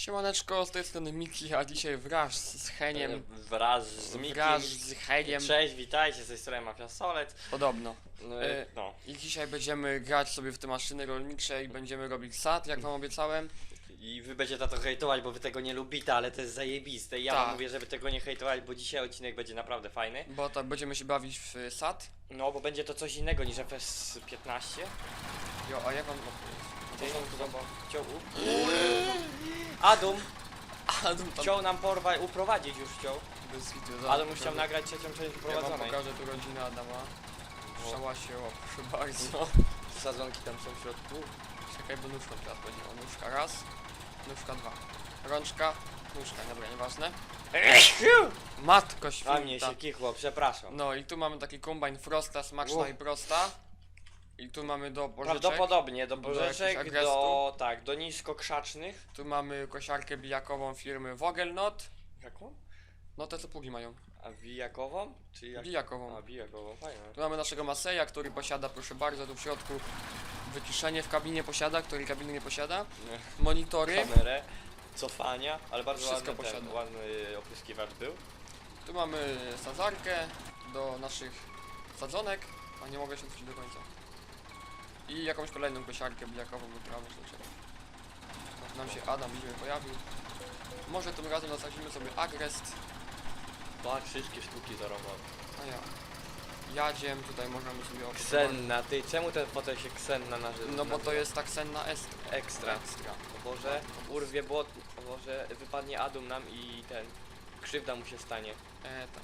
Siemaneczko, z tej strony Miki, a dzisiaj wraz z Heniem, Wraz z Mikiem. wraz z Heniem, Cześć, witajcie, z tej strony Mafia Solec. podobno. No, E, no. I dzisiaj będziemy grać sobie w te maszyny rolnicze i będziemy robić sad, jak wam obiecałem. I wy będziecie to hejtować, bo wy tego nie lubicie, ale to jest zajebiste. I ja Tak. wam mówię, żeby tego nie hejtować, bo dzisiaj odcinek będzie naprawdę fajny. Bo tak będziemy się bawić w y, sad. No, bo będzie to coś innego niż FS15. Jo, a ja wam Ty, chciał... Adam Adam tam chciał nam porwać, uprowadzić już chciał. bez hitu, Adam chciał nagrać trzecią część Ja wam uprowadzonej. pokażę tu rodzinę Adama. O. szałasie, o proszę bardzo. Sadzonki tam są w środku. Czekaj, bo nóżką teraz będzie. O, nóżka raz, nóżka dwa. Rączka, nóżka, dobra, nieważne. Matko A mnie święta. się kichło, przepraszam. No i tu mamy taki kombajn Frosta, smaczna i prosta. I tu mamy do pożyczek. Prawdopodobnie do Do jakichś bożeczek, agrestu. do tak, do niskokrzacznych. Tu mamy kosiarkę bijakową firmy Vogelnot. Jaką? No te co pługi mają. A wijakową? Czy jak? Bijakową. A wijakową, fajne. Tu mamy naszego Maseja, który posiada, proszę bardzo, tu w środku wyciszenie w kabinie posiada, który kabiny nie posiada. Monitory. Kamerę, cofania, ale bardzo Wszystko ładny, ten, posiada. ładny opryskiwacz był. Tu mamy sadzarkę do naszych sadzonek. A nie mogę się odwrócić do końca. I jakąś kolejną kosiarkę do trawy śledczego. Nam się Adam widzimy pojawił. Może tym razem zasadzimy sobie agrest, Tak, wszystkie sztuki zarobał. a ja. Jadziem, tutaj możemy sobie opróbować. Ksenna, ty, czemu ten fotel się Ksenna nazy- No bo to nazywa? jest tak senna est Ekstra. ekstra. O Boże, urwie błot, o Boże, wypadnie Adum nam i ten, krzywda mu się stanie. E, tak.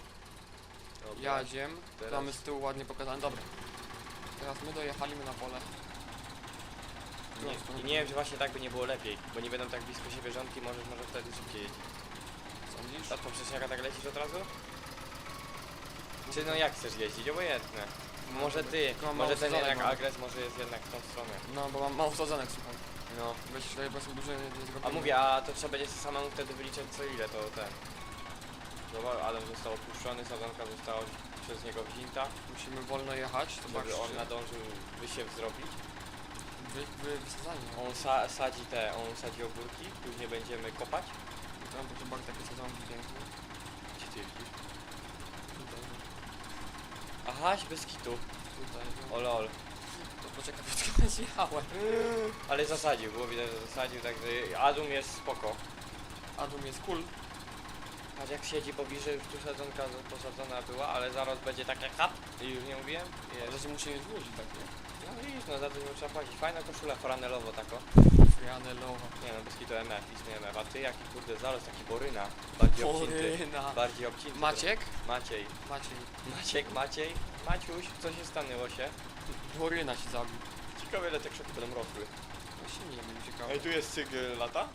Dobra. Jadziem. Teraz- mamy z tyłu ładnie pokazane. Dobra. Teraz my dojechaliśmy na pole. Nie, i nie wiem, czy właśnie tak by nie było lepiej, bo nie będą tak blisko siebie rządki, możesz może wtedy szybciej jeździć. Sądzisz? A poprzez jaka tak lecisz od razu? Czy no jak chcesz jeździć? Obojętne. Może ty, Tylko mam może mało ten sadzonek jednak mam. agres może jest jednak w tą stronę. No bo mam mało sadzonek, słuchaj. No. Weź tutaj po prostu dużo nie. A mówię, a to trzeba będzie samemu wtedy wyliczyć co ile to ten. Zobacz, Adam został opuszczony, sadzonka została przez niego wzięta, Musimy wolno jechać, to żeby on nadążył wysiew zrobić. Wy, wy, wysadzanie. On sa sadzi te, on sadzi ogórki, później będziemy kopać. Tam proszę bardzo takie sadzonki piękne. Gdzie ty jeździsz? Tutaj, Ahaś, bez kitu. tutaj. No. O lol. To poczekaj, poczekaj, zjechałem. Ale zasadził, było widać, że zasadził, także Adum jest spoko. Adam jest cool. Patrz jak siedzi pobliżej, już tu sadzonka posadzona była, ale zaraz będzie takie hap i już nie mówiłem. Jest. że musimy złożyć tak, nie? No widzisz, no za to nie trzeba płacić. Fajna koszula franelowo tako. Frianelowa. Nie no, bez kitu MF, istny MF. A ty jaki kurde zalos, taki boryna. Bardziej obcięty. Boryna. Bardziej obcięty. Maciek? Maciej. Maciej. Maciek, Maciej. Maciuś, co się stanęło się? Boryna się zabił. Ciekawe ile te krzoki będą rosły. Właśnie nie wiem, ciekawe. tu jest cykl lata?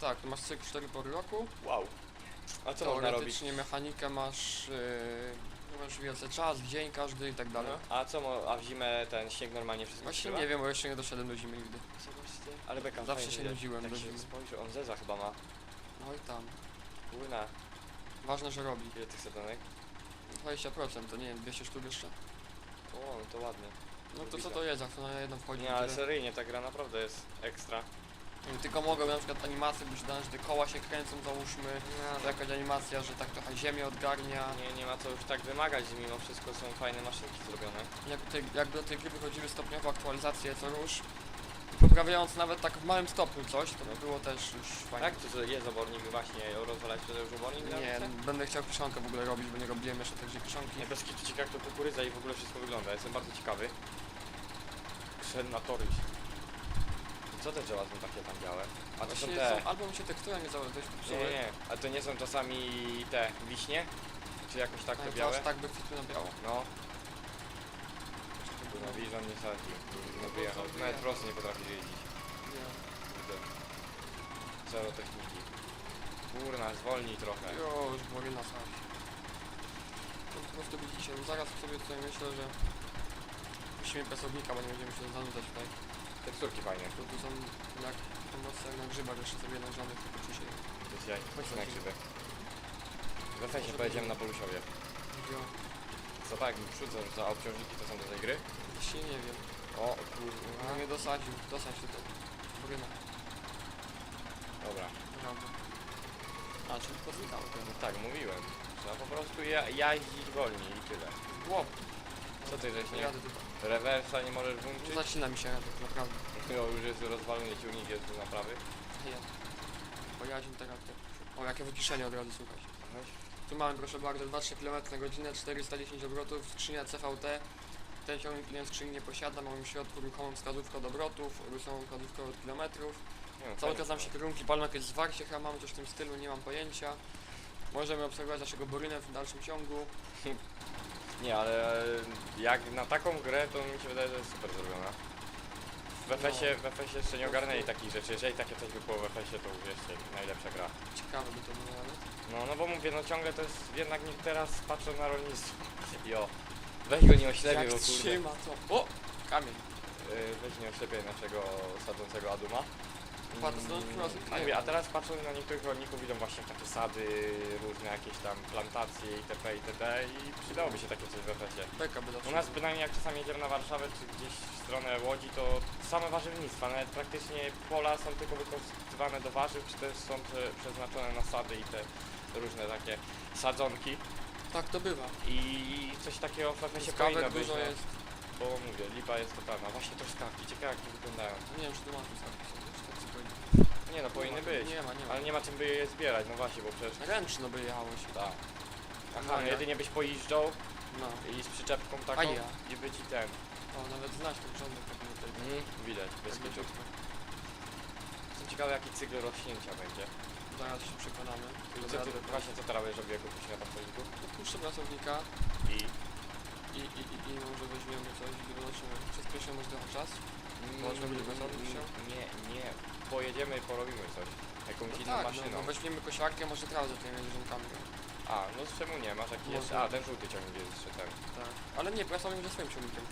Tak, tu masz cykl 4 pory roku. Wow. A co można robić? Teoretycznie mechanikę masz, yy, masz wielce czas, dzień każdy i tak dalej. No. A co, mo- a w zimę ten śnieg normalnie wszystko Właśnie nie wiem, bo jeszcze nie doszedłem do zimy nigdy. Ale beka Zawsze fajnie się widać. nudziłem Tak do się zimy. spojrzy, on zeza chyba ma. No i tam. Płyna. Ważne, że robi. Ile tych sadzonek? 20%, to nie wiem, 200 sztuk jeszcze. O, no to ładnie. No to co to jest, jak to na jedno wchodzi? Nie, ale tyle. seryjnie ta gra naprawdę jest ekstra. Tylko mogą na przykład animacje być dane, że te koła się kręcą, załóżmy. No, To jakaś animacja, że tak trochę ziemię odgarnia. nie, nie ma co już tak wymagać, mimo wszystko są fajne maszynki zrobione. Jak te, jakby do tej gry wychodziły stopniowo aktualizacje co rusz, poprawiając nawet tak w małym stopniu coś, to by było też już fajnie. Tak, to że jest obornik właśnie, rozwalać to już obornik na Nie, ulicę? będę chciał kiszonkę w ogóle robić, bo nie robiłem jeszcze także kiszonki. Nie, bez kitu jak to kukurydza i w ogóle wszystko wygląda, jestem bardzo ciekawy. Ksenatoryś. Co te drzewa są takie tam białe? A to są Właśnie te... są, albo mi się tekstura nie założyła, to jest Nie, nie, a to nie są czasami te wiśnie? Czy jakoś tak te Ale to białe? tak by kwitły na biało. No. No Vision nie sadzi. No wyjechał. Nawet prosty nie potrafi jeździć. Zero techniki. Kurna, zwolnij trochę. Już, bory na sam. To po prostu widzicie, no zaraz sobie tutaj myślę, że musimy pesownika, bo nie będziemy się zanudzać tutaj. Teksturki fajne. Tu, tu są jak pomocy jak na grzybach jeszcze sobie nagrzanych tylko dzisiaj. To jest jaj. Chodź na grzybę. We fejsie pojedziemy na Polusiowie. Wziął. Co tak, przód za obciążniki to są do tej gry? Właśnie nie wiem. O No kurwa. nie dosadził, dosadź tutaj. Boryna. O Dobra. Naprawdę. A, czyli pozwikało to. No tak, mówiłem. Trzeba po prostu ja, jeździć wolniej i tyle. Łop. Co ty żeś nie? Jadę. Rewersa nie możesz włączyć? Zacina mi się radek, naprawdę. No już jest rozwalony ciągnik jest do naprawy. Nie. Pojaźń teraz. O, jakie wyciszenie od razu słuchać. Tu mamy proszę bardzo 2-3 km na godzinę, 410 obrotów, skrzynia CVT. Ten ciągnik klient skrzyni nie posiada, mamy w środku ruchomą wskazówkę od obrotów, ruchomą wskazówkę od kilometrów. No, Cały czas nam się kierunki palą jakieś zwarcie, chyba mamy coś w tym stylu, nie mam pojęcia. Możemy obserwować naszego Borynę w dalszym ciągu. Nie, ale jak na taką grę to mi się wydaje, że jest super zrobiona. W FS-ie, w FS-ie jeszcze nie ogarnęli takich rzeczy. Jeżeli takie coś by było w FS-ie, to uwierzcie, najlepsza gra. Ciekawe by to było nawet. No, no bo mówię, no ciągle to jest, jednak niech teraz patrzą na rolnictwo. Jo. Weź go nie oślepiaj, Jak bo kurde. trzyma to. O! Kamień. Yy, Weź nie oślepiaj naszego sadzącego Aduma. Patrz, no, proszę, mówię, a teraz patrzą na niektórych rolników, widzą właśnie takie sady, różne jakieś tam plantacje itp. itd. i przydałoby się takie coś w. Beka by U nas bynajmniej jak czasami jedziemy na Warszawę czy gdzieś w stronę Łodzi, to same warzywnictwa, nawet praktycznie pola są tylko wykorzystywane do warzyw, czy też są prze, przeznaczone na sady i te różne takie sadzonki Tak to bywa. i coś takiego w Skawek powinno być, dużo no, jest. bo mówię, lipa jest totalna. Właśnie to skawki, ciekawe jak to wyglądają. Nie wiem, czy tu ma tu skawki są, wiesz, tak sobie Nie no, powinny być, Nie ma, nie ma. ale nie ma czym by je zbierać, no właśnie, bo przecież... Ręczno by jechało się. Tak. Aha, No, no jedynie byś pojeżdżał No. i z przyczepką taką ja. i by ci ten... O, nawet znać ten rządek tak nie tutaj. Mhm, widać, bez Tak leciutko. Jestem ciekawy jaki cykl rośnięcia będzie. Zaraz się przekonamy. Co ty, właśnie co teraz będziesz robił jako kusi na pracowniku? Puszczę pracownika I... i, i, i, i może weźmiemy coś i zobaczymy. Przez pierwszy może trochę czas. Może będzie pracownik się? Nie, nie. Pojedziemy i porobimy coś. Jakąś No inną tak, no, maszyną. no weźmiemy kosiarkę, może trawę tymi jeżdżonkami. A, no z czemu nie? Masz jakiś Może jeszcze... A, ten żółty ciągnik jest jeszcze ten. Tak. Ale nie, pracownik ze swoim ciągnikiem.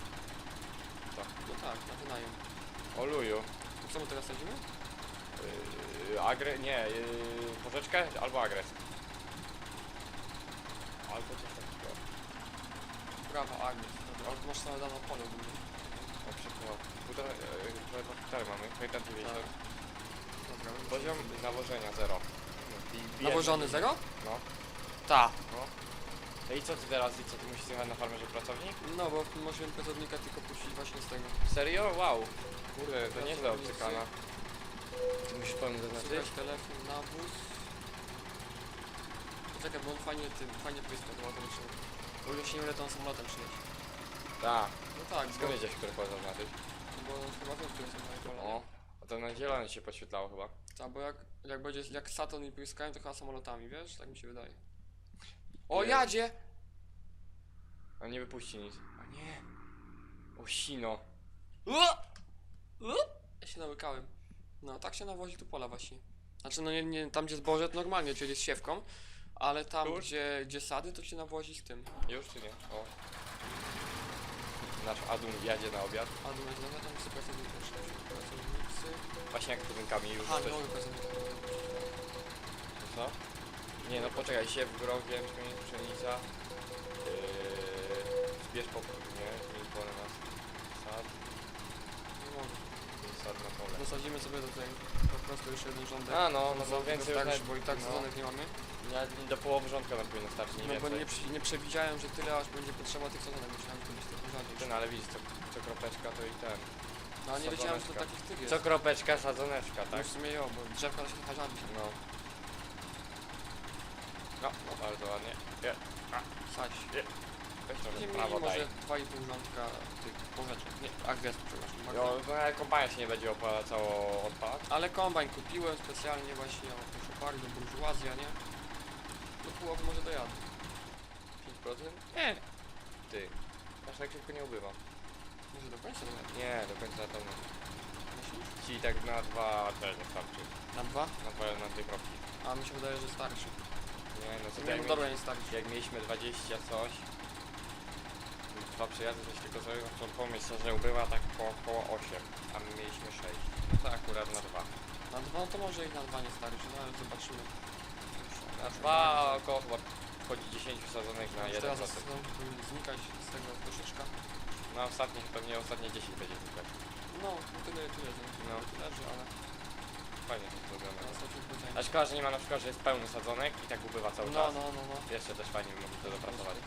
Tak. No tak, na wynajem. Oluju. To co my teraz sadzimy? Yy, agre... Nie, yy, porzeczkę albo agres. Albo coś takiego. Prawa, Agnes. Ale masz całe dane pole ogólnie. Na przykład. Półtora... Prawie dwa hektary mamy. Hektar 90. Tak. Dobra, Poziom nawożenia 0. Nawożony zero? No. Ta. No. No i co ty teraz? I co ty musisz jechać na farmę, że pracownik? No, bo możemy pracownika tylko puścić właśnie z tego. Serio? Wow. Kurde, to Pracownicy. nieźle obcykana. Ty musisz pełny Słuchaj, zaznaczyć? telefon, nawóz. Poczekaj, bo on fajnie tym, fajnie pryska to automatycznie. Bo już nie wiem, on samolotem przyniesie. Tak. No tak, bo, Skąd wiedziałeś, które pole zaznaczyć? bo on chyba wie, które są moje pola. O. A to na zielono się podświetlało chyba. Tak, bo jak, jak będzie, jak Saturn i pryskają, to chyba samolotami, wiesz? Tak mi się wydaje. O, Nie. jadzie! A nie wypuści nic. A nie. O sino. Ua! Ua! Ja się nałykałem. No, tak się nawozi tu pola właśnie. Znaczy, no nie, nie tam gdzie zboże to normalnie, czyli z siewką, ale tam Już? gdzie, gdzie sady to się nawozi z tym. Już czy nie? O. Nasz Adum jadzie na obiad. A numer znowu tam jest pracownik też. Pracownicy. Właśnie jak budynkami już A, też. nowy pracownik. Co? Nie no poczekaj, siew, grog, jęczmień, pszenica. Yy, zbierz po... Nie, zmień pole na sad. Nie mogę. Zmień sad na pole. Zasadzimy sobie tutaj po prostu jeszcze jeden rządek. A no, no bo więcej już tak, nawet- bo i tak no. sezonek nie mamy. Ja do połowy rządka nam powinno starczyć, nie No bo więcej. nie, przy- nie przewidziałem, że tyle aż będzie potrzeba tych sezonek. Myślałem, że to będzie trochę rzadziej. Ten, ale widzisz, co, co kropeczka to i ten. No ale nie wiedziałem, że to takich tych jest. Co kropeczka, sadzoneczka, No tak? w sumie jo, bo drzewka to się trochę rzadzi. No. No, no bardzo ładnie. Nie, Sać. weź trochę Będziemy mieli prawo daj. może 2,5 rządka tych porzeczek. Nie, agresów, przepraszam. No, no ale kompania się nie będzie opłacało odpalać. Ale kombajn kupiłem specjalnie właśnie, o proszę bardzo, burżuazja, nie? Połowy może dojadę. 5%? Nie, Ty. Aż tak szybko nie ubywa. może do końca dojadę. Nie, do końca na pewno. Myślisz? Ci tak na dwa też wystarczy. Na dwa? Na dwa, na dwie kropki. A mi się wydaje, że starszy. Nie, no co Nie, no dobra, nie starszy. jak mieliśmy 20 coś, dwa przyjazdy coś tylko zrobił, to pomyśl, że ubywa tak po około 8, a my mieliśmy 6. No to akurat na dwa. Na dwa, no to może i na dwa nie starszy, no ale zobaczymy. Na dwa około chyba wchodzi 10 wsadzonych na Już jeden teraz zasyp. zaczynam tu znikać z tego troszeczkę. Na ostatnich, pewnie ostatnie 10 będzie znikać. No, no tyle, tyle, No. no. tyle, że ale Fajnie to zrobione. ostatnim szkoda, że nie ma na przykład, że jest pełny sadzonek i tak ubywa cały No, czas. no, no, no. Jeszcze też fajnie by mogli to dopracować.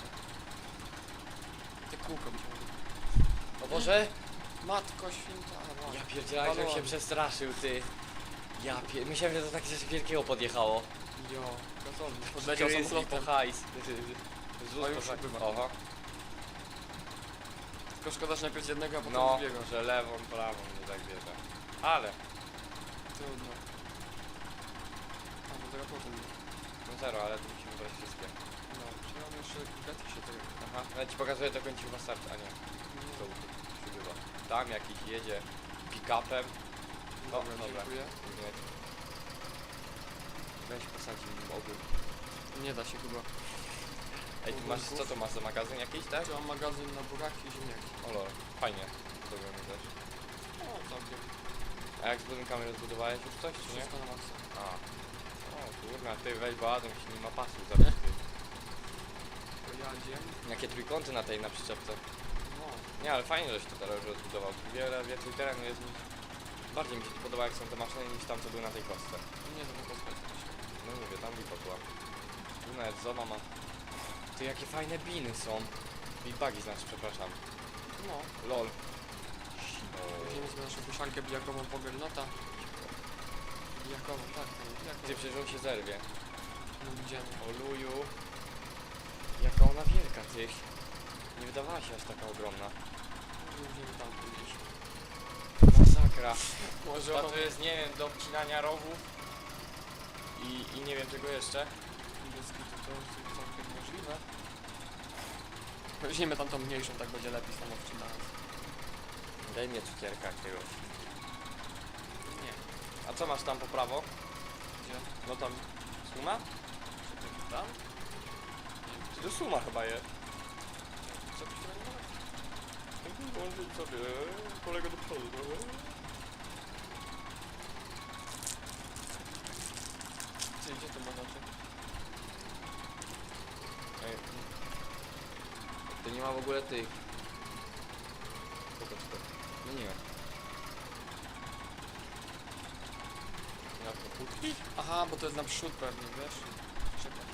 Te kółko byśmy mogli. O Boże! Matko święta. no. Ja pierdzielę, jak się przestraszył, ty. Ja pier... Myślałem, że to takie coś wielkiego podjechało. Jo, gazowny. Podleciał Grizzly samolotem. po hajs. A już tak. ubywa. Oho. Tylko szkoda, że najpierw z jednego, a potem No, drugiego. że lewą, prawą nie tak bierze. Ale, Trudno. A, no tego potem. no zero, ale tu musimy brać wszystkie. No, czy ja mam jeszcze gati się tego. Aha, ja ci pokazuję to końci chyba start, a nie, to przybywa. Tam jakiś jedzie pick-upem. O, Dobra, dobra. dziękuję. Nie. Weź posadził nim obóz. Nie da się chyba. Ej, tu masz, co to masz za magazyn jakiś, tak? Tu mam magazyn na buraki i ziemniaki. O lol, fajnie. Zrobiony też. O, całkiem. A jak z budynkami rozbudowałeś już coś, czy nie? Wszystko na maksa. A. O kurna, ty weź badem, się nie ma pasu zabity. To jadziem. Jakie trójkąty na tej, na przyczepce. No. Nie, ale fajnie, żeś to teraz rozbudował. Wiele więcej terenu jest. Bardziej mi się to podoba, jak są te maszyny, niż tam, co były na tej kostce. Nie, to tylko specjalnie. No mówię, tam lipa była. Tu nawet zona ma... Ty, jakie fajne biny są. Big buggy znaczy, przepraszam. No. Lol. Weźmiemy sobie naszą koszarkę bijakową Pogernota. Bijakową, tak, to jest Ty, przecież on się zerwie. No widziemy. Oluju. Jaka ona wielka, ty. Nie wydawała się aż taka ogromna. Widzimy tam, widzisz. Masakra. Może to jest, nie wiem, do obcinania rowów. I, I nie wiem czego jeszcze. Niebieski to to jest całkiem możliwe. Weźmiemy tamtą mniejszą, tak będzie lepiej stanowczo dla nas. Daj mnie cukierka jakiegoś. Nie. A co masz tam po prawo? Gdzie? No tam suma? Czekaj, tam? Czy to suma chyba jest? Co byś nie mogło? Włączyć sobie kolegę do przodu trochę. Ma w ogóle tych. Pokaż to. No nie. Jak to puścić? Aha, bo to jest naprzód pewnie, wiesz? Czekaj.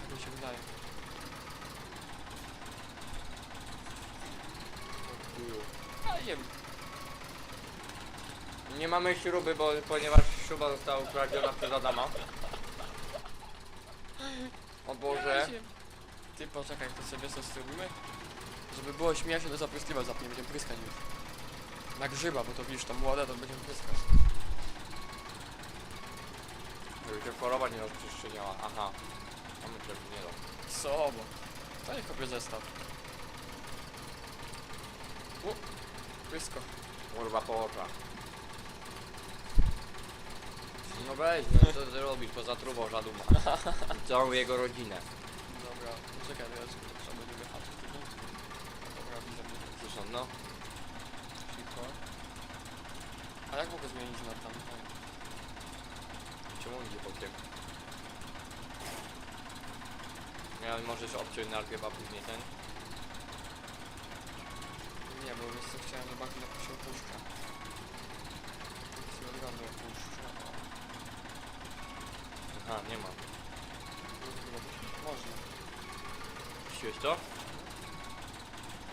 Tak mi się wydaje. A nie wiem. Nie mamy śruby, bo ponieważ śruba została ukradziona przez Adama. O Boże. Ty poczekaj, to sobie co zrobimy? Żeby było śmiesznie, to zapryskiwać zapnie, będziemy pryskać już. Na grzyba, bo to widzisz, to młode, to będziemy pryskać. Żeby się choroba nie rozprzestrzeniała. Aha. Mamy pewnie nie da. Co, bo... To nie kopię zestaw. U, prysko. Kurwa po oczach. No weź, no co ty robisz poza trubą żaduma? Całą jego rodzinę. Dobra, poczekaj, wiesz, trzeba będzie wyhaczyć tego. Dobra, widzę, widzę. Słyszą, no. Szybko. A jak mogę zmienić na tam? Czemu on idzie bokiem? Ale możesz obciąć najpierw, a później ten. Nie, bo wiesz co, chciałem zobaczyć jak to się opuszcza. Jak się od razu opuszcza. O, Aha, nie ma. to chyba dość- Można. Puściłeś to?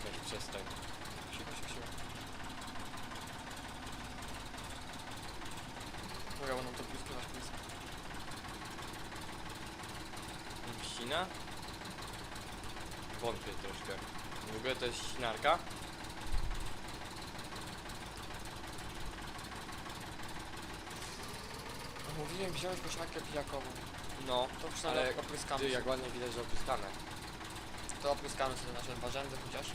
Weź przestań. Siła się siła. Dobra, będą to pryskiwać prysk. Ścina? Wątpię troszkę. W ogóle to jest ścinarka? A Mówiłem wziąć koszarkę pijakową. No, To przynajmniej ale opryskamy ty jak ładnie widać, że opryskane. To opryskamy sobie nasze dwa rzędy chociaż.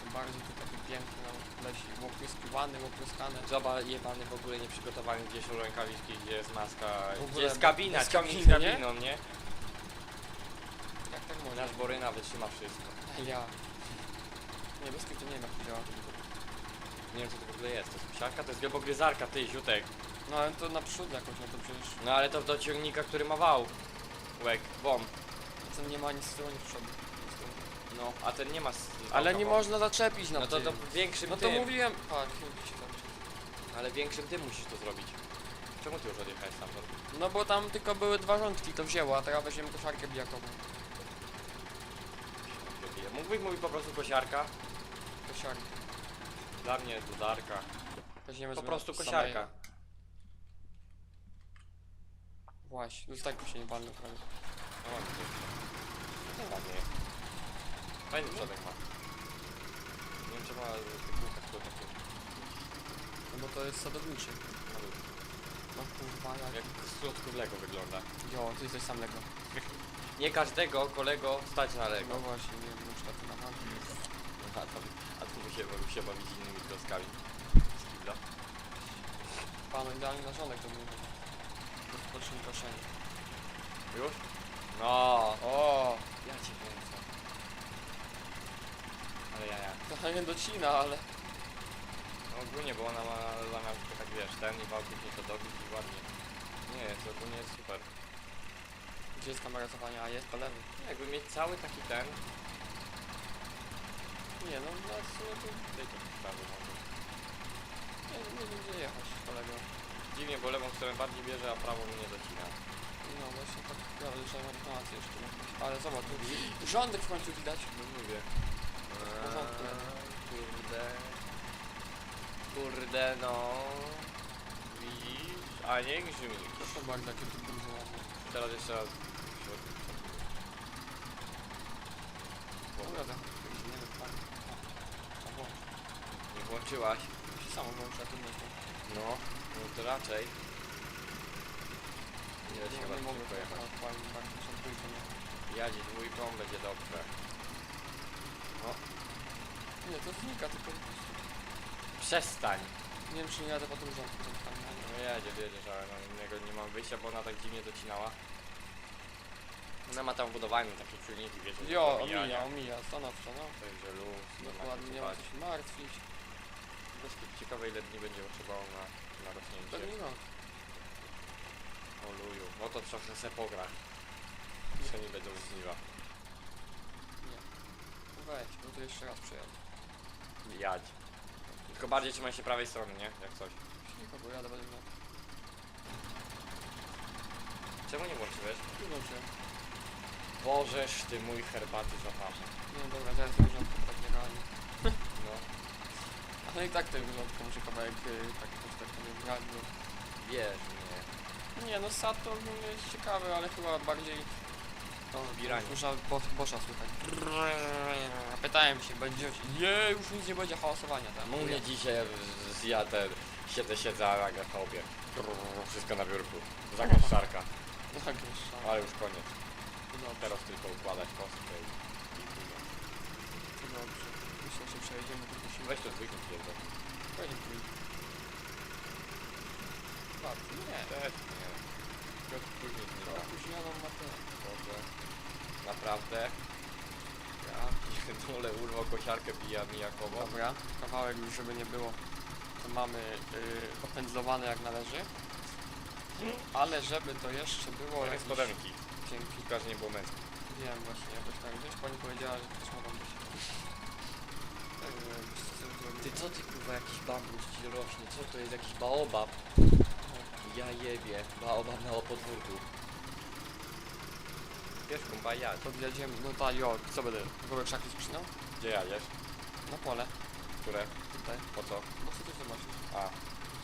Tym Bardziej to taki piękny no, leci. Opryskiwany, opryskany. Zobacz, jebany w ogóle nieprzygotowany, gdzie są rękawiczki, gdzie jest maska, W ogóle gdzie jest kabina, ciągnik z kabiny, nie? kabiną, nie? Jak tak można? Nasz Boryna wytrzyma wszystko. Ja. Nie, bez to nie wiem jak to działa. Nie wiem co to w ogóle jest, to jest psiarka? To jest wielbogryzarka, ty, ziutek. No ale to naprzód jakoś, no to przecież No ale to do ciągnika, który ma wał. Łek, bom. ten nie ma nic z tyłu, nic z przodu. No, a ten nie ma Ale nie można zaczepić na No to, to tym. większym No to tym, mówiłem... Patrz, chwilkę się zacznie. ale większym tym musisz to zrobić. Czemu ty już odjechałeś stamtąd? No bo tam tylko były dwa rządki, to wzięło, a teraz weźmiemy kosiarkę bijakową. Mógłbyś mówić po prostu kosiarka? Kosiarkę. Dla mnie dodarka. Weźmiemy Po prostu kosiarka. Właśnie, no z tego się nie walnął prawie. No ładnie. No ładnie. Fajny przodek ma. Nie wiem czy ma kółka tylko takie No bo to jest sadowniczy. No kurwa, jak... Jak z klocków Lego wygląda. Jo, ty jesteś sam Lego. Nie każdego kolego stać na Lego. No właśnie, nie wiem, na przykład na hand. A tam, a tu by się, by się bawić innymi klockami. Z kibla. Panu idealnie na żonek to był. Rozpocznij koszenie. Już? No. O, Ja cię kręcę. Ale ja, ja. trochę nie docina, ale... No ogólnie, bo ona ma zamiar tak wiesz, ten i wałki mnie to dobić i ładnie. Nie, to ogólnie jest super. Gdzie jest kamera cofania? A jest po lewej. Jakby mieć cały taki ten, Nie no, na sumie to... daj to prawy może. Nie, nie wiem gdzie jechać kolego. Dziwnie, bo lewą stronę bardziej bierze, a prawą mnie docina. No właśnie tak, ja liczyłem reklamację jeszcze. Ale zobacz, tu rządek w końcu widać. No mówię. Porządku. Kurde. Kurde no. Widzisz? A nie grzmi. Proszę bardzo, jakie tu bardzo ładne. Teraz jeszcze raz. tak. Nie wiem, tak. A, włącz. Nie włączyłaś. To się samo włączy, a tu nie jest. No, no to raczej. Nie da się chyba nie mogę pojechać. Odpalić bardzo muszę trójkę, nie? Jadzie dwójką, będzie dobrze. Nie, to znika tylko. Przestań! Nie wiem, czy nie jadę po tym rządku. tam, nie? No jedzie, wiedziesz, ale no innego nie mam wyjścia, bo ona tak dziwnie docinała. Ona ma tam wbudowane takie czujniki, wiecie, do Jo, omijania. omija, omija, stanowczo, no. Także luz, Dokładnie, nie ma co się martwić. Ciekawe ile dni będzie potrzebowało na, na rośnięcie. Pewnie no. O luju, no to trochę se pogra. Co nie będą żniwa. Nie. No Weź, bo to jeszcze raz przejadę. Jadź. Tylko bardziej trzymaj się prawej strony, nie? Jak coś. Cicho, bo jadę będę miał. Czemu nie włączyłeś? Nie włączyłem. Bożeż ty mój herbaty zaparza. Nie, dobra, zaraz ten rządku tak nie realnie. No, Ale i tak ten rządku muszę kawałek y, tak tak powiem grać, bo... wiesz mnie. Nie no, sad to ogólnie jest ciekawy, ale chyba bardziej... To Zbieranie. Muszę bo, bosza słychać. Pytałem się, będzie... Nie, już nic nie będzie hałasowania tam. U mnie dzisiaj z- z- ja ten siedzę, siedzę, a nagle chałupie. Wszystko na biurku. Zagęszczarka. Tak, jeszcze. Ale już koniec. Dobrze, Teraz tylko układać kostkę i... i to dobrze. Myślę, że przejedziemy tylko się... Weź to dwójkę pierdol. Pojedziemy tu. Tak, nie. Też później opóźnioną. Boże. Naprawdę? Ja pierdolę, urwał kosiarkę pija mijakowo. Dobra, kawałek już żeby nie było, to mamy yy, opędzlowane jak należy. Ale żeby to jeszcze było Ale jakieś... spodenki. Dzięki. Że nie było męskie. Wiem właśnie, jakoś tak gdzieś pani powiedziała, że też mogą być. Tak, nie wiem, co sobie zrobić. Ty co ty kurwa jakiś bambus ci rośnie? Co to jest jakiś baobab? Ja jebie, baobab na podwórku. Wiesz kumpa jadź. Podjedziemy, no ta jo, co będę? Gołe krzaki sprzynał? Gdzie jadziesz? Na pole, Które? tutaj. Po co? Bo chcę coś zobaczyć. A,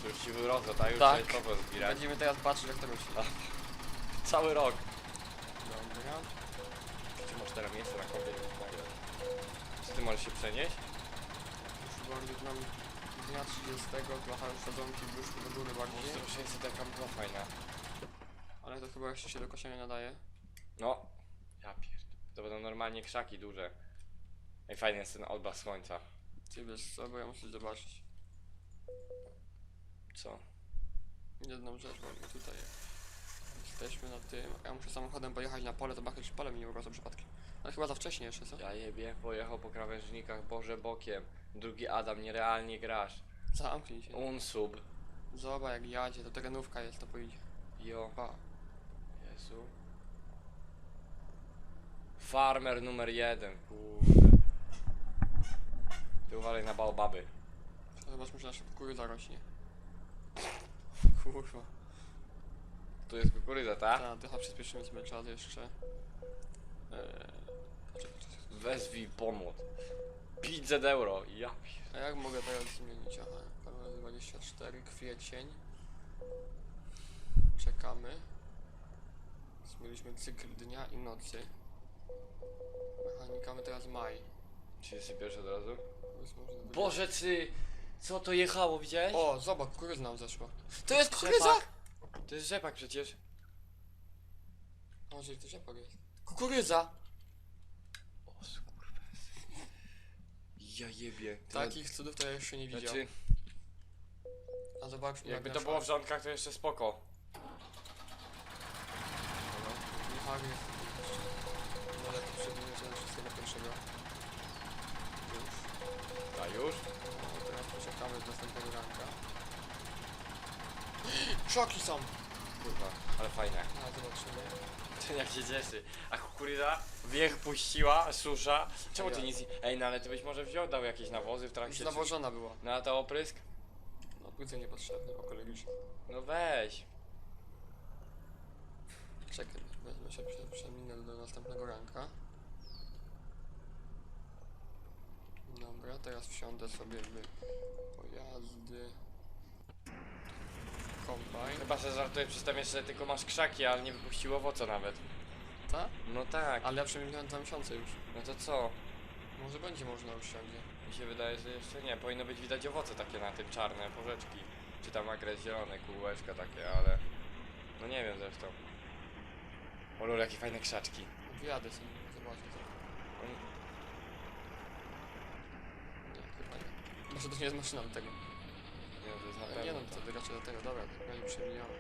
to już ci wyrosło, tak? Już Tak. tak. to zbierać. Będziemy teraz patrzeć jak to rośnie. Cały rok. Dobra. Ty masz teraz miejsce na kopie. Czy ty możesz się przenieść? Już bardziej nam dnia 30 trochę już sadzonki wyszły do góry bardziej. Może to przenieść taka była fajna. Ale to chyba jeszcze się do kosienia nadaje. No. Ja pierd... To będą normalnie krzaki duże. Ej, fajny jest ten odblask słońca. Ty wiesz co, bo ja muszę zobaczyć Co? jedną rzecz, bo tutaj jesteśmy na tym. Ja muszę samochodem pojechać na pole, zobaczyć czy pole mi nie urosło przypadkiem. Ale chyba za wcześnie jeszcze, co? Ja jebie, pojechał po krawężnikach, Boże bokiem. Drugi Adam, nierealnie grasz. Zamknij się. Unsub. Zobacz jak jadzie, to terenówka jest, to pójdzie. Jo. Pa. Jezu. Farmer numer jeden, kurde. Ty uważaj na baobaby. Zobaczmy, czy nasza kukurydza rośnie. Kurwa. Tu jest kukurydza, tak? Ta, dycha przyspieszymy sobie czas jeszcze. Eee, jest. Wezwij pomóc. 500 euro. Ja pier- A jak mogę teraz zmienić? Aha, kamera 24, kwiecień. Czekamy. Zmieniliśmy cykl dnia i nocy. Mechanika, my teraz maj. 31 od razu? Więc może to Boże, ty... Co to jechało, widziałeś? O, zobacz, kukurydza nam zeszła. To jest Rzepak. To jest rzepak przecież. Może to rzepak jest. Kukurydza! O skurwes. Ja jebie. To Takich cudów to ja jeszcze nie na- widział. Znaczy, A zobaczmy jakby jak to było w rządkach, to jeszcze spoko. Michał jest. No jak przedłużenie wszystkiego pierwszego. Już. A już? No, teraz poczekamy do następnego ranka. Szoki są! Kurwa, ale fajne. No, zobaczymy. Ten jak się cieszy. A kukurydza wiech puściła, susza. Czemu ty nic. Ej, no ale ty byś może wziął, dał jakieś nawozy w Już trakcie... czy- nawożona była. Na to oprysk? No, płyty niepotrzebne, ekologiczne. No weź. Czekaj, wezmę się, prze- przeminę do następnego ranka. Dobra, teraz wsiądę sobie w pojazdy. Kombajn. Chyba że żartuję tym jeszcze tylko masz krzaki, ale nie wypuściło owoce nawet. Ta? No tak. Ale ja przemieniłem dwa miesiące już. No to co? Może będzie można już siądzie. Mi się wydaje, że jeszcze nie. Powinno być widać owoce takie na tym, czarne porzeczki. Czy tam agres zielone, kółeczka takie, ale... No nie wiem zresztą. O lol, jakie fajne krzaczki. Wyjadę sobie, zobaczę co. On- Nie, chyba nie. Może to nie jest maszyna do tego. Nie, to jest na Ale nie no, pewno. to raczej do tego, dobra, tak przemijamy.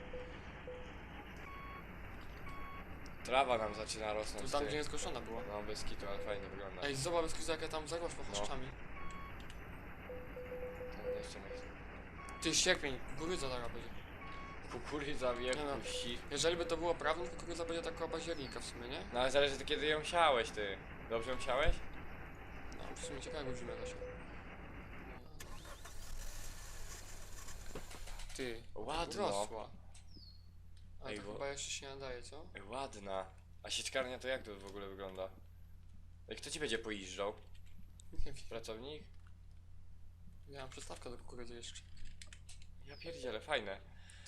Trawa nam zaczyna rosnąć. Tu tam ty. gdzie nie skoszona była. No bez kitu, ale fajnie wygląda. Ej, zobacz bez jak ja tam zarosła No. chaszczami. Ten jeszcze nie jest. Ty sierpień, kukurydza zaraz będzie. Kukurydza wie, Nie no. kusi. Jeżeli by to było prawdą, to kukurydza będzie taka bazilika w sumie, nie? No ale zależy kiedy ją siałeś, ty. Dobrze ją siałeś? No, w sumie ciekawe jak zimę Ty, Ładno. rosła. Ale Ej, to bo- chyba jeszcze się nadaje, co? Ej, ładna. A sieczkarnia to jak to w ogóle wygląda? Jak kto ci będzie pojeżdżał? Nie wiem. Pracownik? Ja mam przystawkę do kukurydzy jeszcze. Ja pierdzielę, fajne.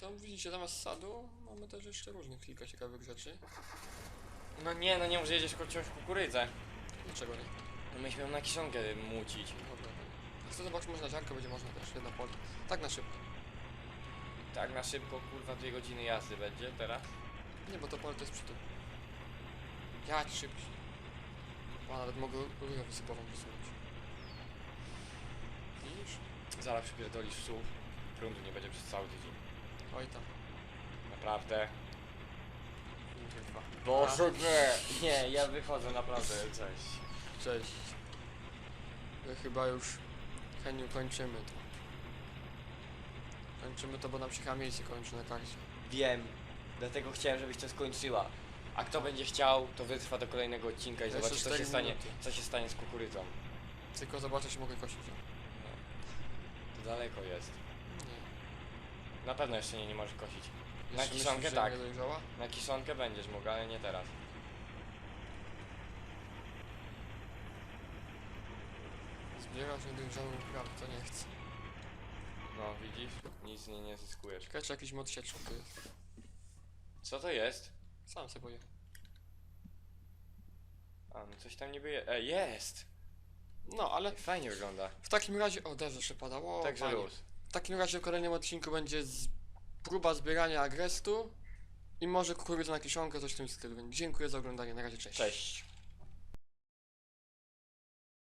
To widzicie, zamiast sadu mamy też jeszcze różnych kilka ciekawych rzeczy. No nie, no nie może jedziesz ciąć kukurydzę. Dlaczego nie? No myśmy ją na kiszonkę mucić. Dobra. Chcę zobaczyć, może na ziarnko będzie można też, jedno pole. Tak na szybko. Tak na szybko, kurwa, dwie godziny jazdy będzie teraz. Nie, bo to pole to jest przy tym. Jadź szybciej. A nawet mogę rurę wysypową wysunąć. Widzisz? Zaraz przypierdolisz w SUV. Prądu nie będzie przez cały tydzień. Oj tam. Naprawdę. Kurwa. Boże, nie! Nie, ja wychodzę naprawdę, cześć. Cześć. My chyba już Heniu kończymy to. Kończymy to, bo nam się chyba miejsce kończy na karcie. Wiem, dlatego chciałem, żebyś to skończyła. A kto będzie chciał, to wytrwa do kolejnego odcinka i Jeszcze zobaczy, co się, stanie, minuty. co się stanie z kukurydzą. Tylko zobaczę, czy mogę kosić ją. To daleko jest. Nie. Na pewno jeszcze nie, nie możesz kosić. Na Jeszcze kiszonkę myślisz, że tak. nie dojrzała? Na kiszonkę będziesz mógł, ale nie teraz. Zbierać niedojrzałą uprawę, to nie chcę. No, widzisz? Nic nie, nie zyskujesz. Czekaj, czy jakiś mod sieczką to jest. Co to jest? Sam sobie boję. A, no coś tam niby jest. E, jest! No, ale Fajnie wygląda. w takim razie... O, deszcz jeszcze padał. O, Także luz. W takim razie w kolejnym odcinku będzie z... próba zbierania agrestu i może kukurydza na kiszonkę, coś w tym stylu. Dziękuję za oglądanie, na razie, cześć. Cześć.